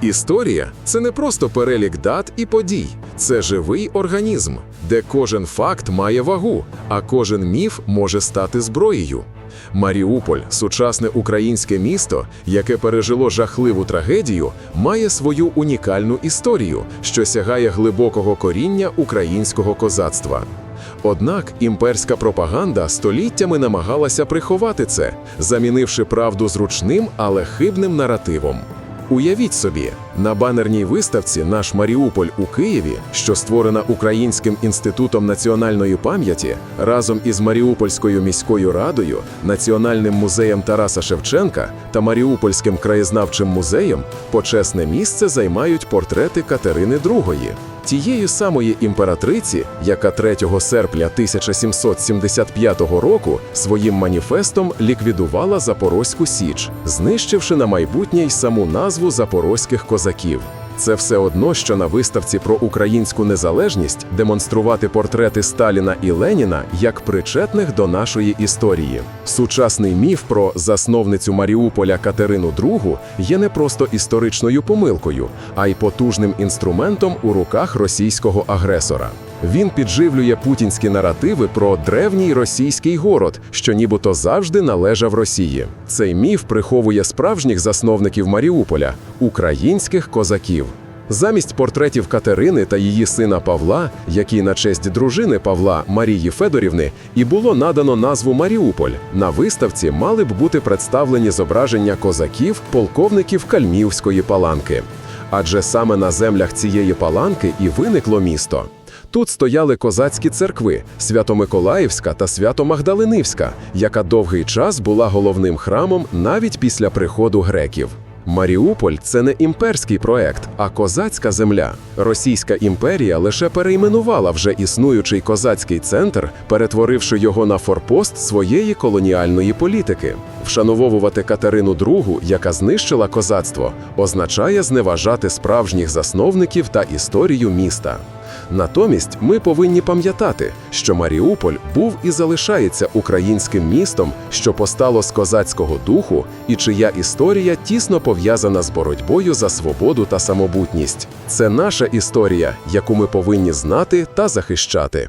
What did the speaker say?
Історія це не просто перелік дат і подій, це живий організм, де кожен факт має вагу, а кожен міф може стати зброєю. Маріуполь, сучасне українське місто, яке пережило жахливу трагедію, має свою унікальну історію, що сягає глибокого коріння українського козацтва. Однак імперська пропаганда століттями намагалася приховати це, замінивши правду зручним, але хибним наративом. Уявіть собі, на банерній виставці Наш Маріуполь у Києві, що створена Українським інститутом національної пам'яті, разом із Маріупольською міською радою, Національним музеєм Тараса Шевченка та Маріупольським краєзнавчим музеєм, почесне місце займають портрети Катерини II, тієї самої імператриці, яка 3 серпня 1775 року своїм маніфестом ліквідувала Запорозьку Січ, знищивши на майбутнє й саму назву запорозьких козаків. Це все одно, що на виставці про українську незалежність демонструвати портрети Сталіна і Леніна як причетних до нашої історії. Сучасний міф про засновницю Маріуполя Катерину II є не просто історичною помилкою, а й потужним інструментом у руках російського агресора. Він підживлює путінські наративи про древній російський город, що нібито завжди належав Росії. Цей міф приховує справжніх засновників Маріуполя українських козаків. Замість портретів Катерини та її сина Павла, який на честь дружини Павла Марії Федорівни, і було надано назву Маріуполь. На виставці мали б бути представлені зображення козаків, полковників Кальмівської паланки. Адже саме на землях цієї паланки і виникло місто. Тут стояли козацькі церкви Свято-Миколаївська та Свято-Магдалинівська, яка довгий час була головним храмом навіть після приходу греків. Маріуполь це не імперський проект, а козацька земля. Російська імперія лише перейменувала вже існуючий козацький центр, перетворивши його на форпост своєї колоніальної політики. Вшановувати Катерину II, яка знищила козацтво, означає зневажати справжніх засновників та історію міста. Натомість ми повинні пам'ятати, що Маріуполь був і залишається українським містом, що постало з козацького духу, і чия історія тісно пов'язана з боротьбою за свободу та самобутність. Це наша історія, яку ми повинні знати та захищати.